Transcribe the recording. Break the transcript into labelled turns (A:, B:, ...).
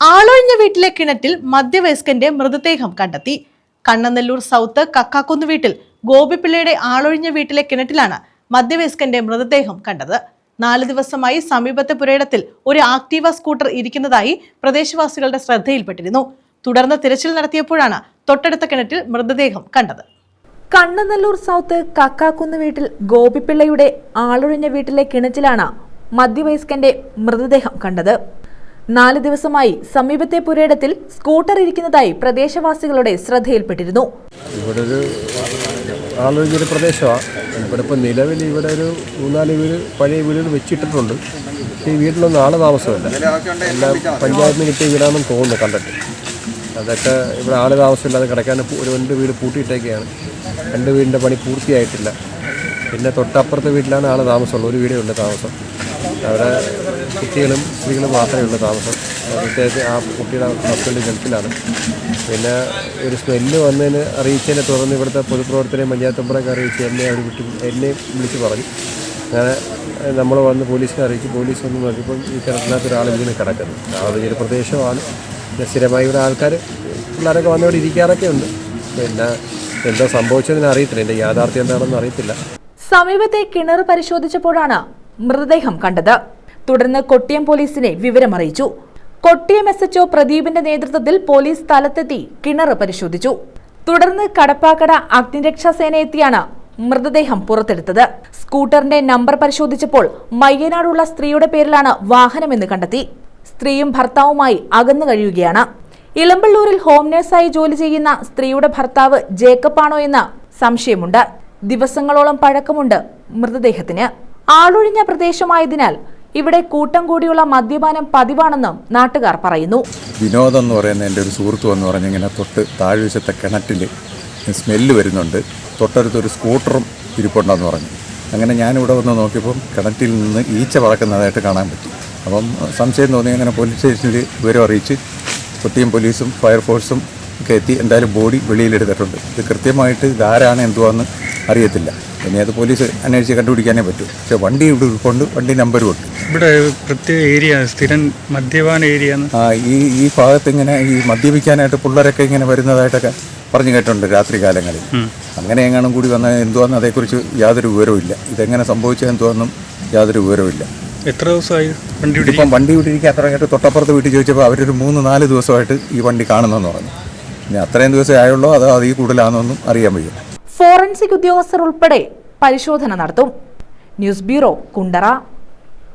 A: ആളൊഴിഞ്ഞ വീട്ടിലെ കിണറ്റിൽ മധ്യവയസ്കന്റെ മൃതദേഹം കണ്ടെത്തി. കണ്ണനെല്ലൂർ സൗത്ത് കക്കാക്കുന്ന് വീട്ടിൽ ഗോപിപ്പിള്ളയുടെ ആളൊഴിഞ്ഞ വീട്ടിലെ കിണറ്റിലാണ് മധ്യവയസ്കന്റെ മൃതദേഹം കണ്ടത്. നാല് ദിവസമായി സമീപത്തെ പുരയിടത്തിൽ ഒരു ആക്ടീവ സ്കൂട്ടർ ഇരിക്കുന്നതായി പ്രദേശവാസികളുടെ ശ്രദ്ധയിൽപ്പെട്ടിരുന്നു. തുടർന്ന് തിരച്ചിൽ നടത്തിയപ്പോഴാണ് തൊട്ടടുത്ത കിണറ്റിൽ മൃതദേഹം കണ്ടത്.
B: കണ്ണനെല്ലൂർ സൗത്ത് കക്കാക്കുന്ന് വീട്ടിൽ ഗോപിപ്പിള്ളയുടെ ആളൊഴിഞ്ഞ വീട്ടിലെ കിണറ്റിലാണ് മധ്യവയസ്കന്റെ മൃതദേഹം കണ്ടത്. നാല് ദിവസമായി സമീപത്തെ പുരയിടത്തിൽ സ്കൂട്ടർ ഇരിക്കുന്നതായി പ്രദേശവാസികളുടെ ശ്രദ്ധയിൽപ്പെട്ടിരുന്നു.
C: ഇവിടെ ഒരു ആളൊഴിഞ്ഞൊരു പ്രദേശമാണ് ഇവിടെ ഇപ്പോൾ നിലവിൽ ഇവിടെ ഒരു മൂന്നാൽ വീട് പഴയ വീടുകൾ വെച്ചിട്ടിട്ടുണ്ട്. ഈ വീട്ടിലൊന്നും ആളെ താമസമില്ല. എല്ലാം പഞ്ചായത്തിന് കിട്ടിയ വീടാണെന്ന് തോന്നുന്നു കണ്ടിട്ട്. അതൊക്കെ ഇവിടെ ആളെ താമസമില്ലാതെ കിടക്കാൻ ഒരു രണ്ട് വീട് പൂട്ടിയിട്ടേക്കെയാണ്. രണ്ട് വീടിന്റെ പണി പൂർത്തിയായിട്ടില്ല. പിന്നെ തൊട്ടപ്പുറത്തെ വീട്ടിലാണ് ആൾ താമസമുള്ളത്. ഒരു വീടേ ഉണ്ട് താമസം. അവിടെ കുട്ടികളും സ്ത്രീകളും മാത്രമേ ഉള്ളൂ താമസം. പ്രത്യേകിച്ച് ആ കുട്ടിയുടെ ഹസ്ബൻഡ് ഗൾഫിലാണ്. പിന്നെ ഒരു സ്മെല്ല് വന്നതിന് അറിയിച്ചതിനെ തുടർന്ന് ഇവിടുത്തെ പൊതുപ്രവർത്തനം പഞ്ചായത്തമ്പറൊക്കെ അറിയിച്ച് എന്നെ അവർ വിട്ടു. എന്നെ വിളിച്ച് പറഞ്ഞു. അങ്ങനെ നമ്മൾ വന്ന് പോലീസിനെ അറിയിച്ച് പോലീസ് വന്ന് നോക്കിയപ്പോൾ ഈ കിണറ്റിനകത്ത് ഒരാൾ ഇങ്ങനെ കിടക്കുന്നു. ആ പ്രദേശമാണ്. പിന്നെ സ്ഥിരമായി ഇവിടെ ആൾക്കാർ പിള്ളേരൊക്കെ വന്ന് ഇവിടെ ഇരിക്കാറൊക്കെ ഉണ്ട്. പിന്നെ എന്താ സംഭവിച്ചതെന്ന് അറിയത്തില്ല. എന്റെ യാഥാർത്ഥ്യം എന്താണെന്ന് അറിയത്തില്ല.
B: സമീപത്തെ കിണർ പരിശോധിച്ചപ്പോഴാണ് മൃതദേഹം കണ്ടത്. തുടർന്ന് കൊട്ടിയം പോലീസിനെ വിവരമറിയിച്ചു. കൊട്ടിയം എസ് എച്ച്ഒ പ്രദീപിന്റെ നേതൃത്വത്തിൽ പോലീസ് സ്ഥലത്തെത്തി കിണർ പരിശോധിച്ചു. തുടർന്ന് കടപ്പാക്കട അഗ്നിരക്ഷാസേന എത്തിയാണ് മൃതദേഹം പുറത്തെടുത്തത്. സ്കൂട്ടറിന്റെ നമ്പർ പരിശോധിച്ചപ്പോൾ മയ്യനാടുള്ള സ്ത്രീയുടെ പേരിലാണ് വാഹനമെന്ന് കണ്ടെത്തി. സ്ത്രീയും ഭർത്താവുമായി അകന്നു കഴിയുകയാണ്. ഇളമ്പള്ളൂരിൽ ഹോം നഴ്സായി ജോലി ചെയ്യുന്ന സ്ത്രീയുടെ ഭർത്താവ് ജേക്കബ് ആണോ എന്ന് സംശയമുണ്ട്. ദിവസങ്ങളോളം പഴക്കമുണ്ട് മൃതദേഹത്തിന്. ആളൊഴിഞ്ഞ പ്രദേശമായതിനാൽ ഇവിടെ കൂട്ടം കൂടിയുള്ള മദ്യപാനം പതിവാണെന്നും നാട്ടുകാർ പറയുന്നു.
D: വിനോദം എന്ന് പറയുന്ന എന്റെ ഒരു സുഹൃത്തു എന്ന് പറഞ്ഞിങ്ങനെ തൊട്ട് താഴ്വശത്തെ കിണറ്റിൽ സ്മെല്ല് വരുന്നുണ്ട്. തൊട്ടടുത്തൊരു സ്കൂട്ടറും ഇരിപ്പുണ്ടെന്ന് പറഞ്ഞു. അങ്ങനെ ഞാനിവിടെ വന്ന് നോക്കിയപ്പം കിണറ്റിൽ നിന്ന് ഈച്ച പറക്കുന്നതായിട്ട് കാണാൻ പറ്റി. അപ്പം സംശയം തോന്നി അങ്ങനെ പോലീസ് സ്റ്റേഷനിൽ വിവരം അറിയിച്ച് കുട്ടിയും പോലീസും ഫയർഫോഴ്സും ഒക്കെ എത്തി. എന്തായാലും ബോഡി വെളിയിലെടുത്തിട്ടുണ്ട്. ഇത് കൃത്യമായിട്ട് ഇതാരാണ് എന്തുവാന്ന് അറിയത്തില്ല. ഇനി അത് പോലീസ് അന്വേഷിച്ച് കണ്ടുപിടിക്കാനേ പറ്റൂ. പക്ഷേ വണ്ടി ഇവിടെ ഉൾക്കൊണ്ട് വണ്ടി നമ്പർ ഉണ്ട്.
E: ഇവിടെ പ്രത്യേക ഏരിയ സ്ഥിരം മദ്യപാന ഏരിയ
D: ആ ഈ ഈ ഭാഗത്ത് ഇങ്ങനെ ഈ മദ്യപിക്കാനായിട്ട് പിള്ളേരൊക്കെ ഇങ്ങനെ വരുന്നതായിട്ടൊക്കെ പറഞ്ഞു കേട്ടിട്ടുണ്ട് രാത്രി കാലങ്ങളിൽ. അങ്ങനെ എങ്ങാനും കൂടി വന്നാൽ എന്തുവാന്ന് അതേക്കുറിച്ച് യാതൊരു വിവരവും ഇല്ല ഇതെങ്ങനെ സംഭവിച്ചത് എന്തുവാന്നും യാതൊരു വിവരവും ഇല്ല
E: എത്ര ദിവസമായി വണ്ടി
D: ഇപ്പം വണ്ടി വിട്ടിരിക്കാൻ കേട്ട് തൊട്ടപ്പുറത്ത് വീട്ടിൽ ചോദിച്ചപ്പോൾ അവരൊരു മൂന്ന് നാല് ദിവസമായിട്ട് ഈ വണ്ടി കാണുന്നെന്ന് പറഞ്ഞു. ഇനി അത്രയും ദിവസമേ ആയുള്ളൂ അതോ അതിൽ കൂടുതലാണെന്നൊന്നും അറിയാൻ വയ്യ.
B: ഫോറൻസിക് ഉദ്യോഗസ്ഥർ ഉൾപ്പെടെ പരിശോധന നടത്തും. News bureau Kundara.